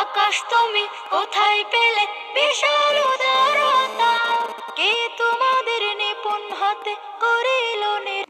আকাশ তুমি কোথায় পেলে? বিশাল উদারতা। কে তোমাদের নিপুণ হাতে করিল নির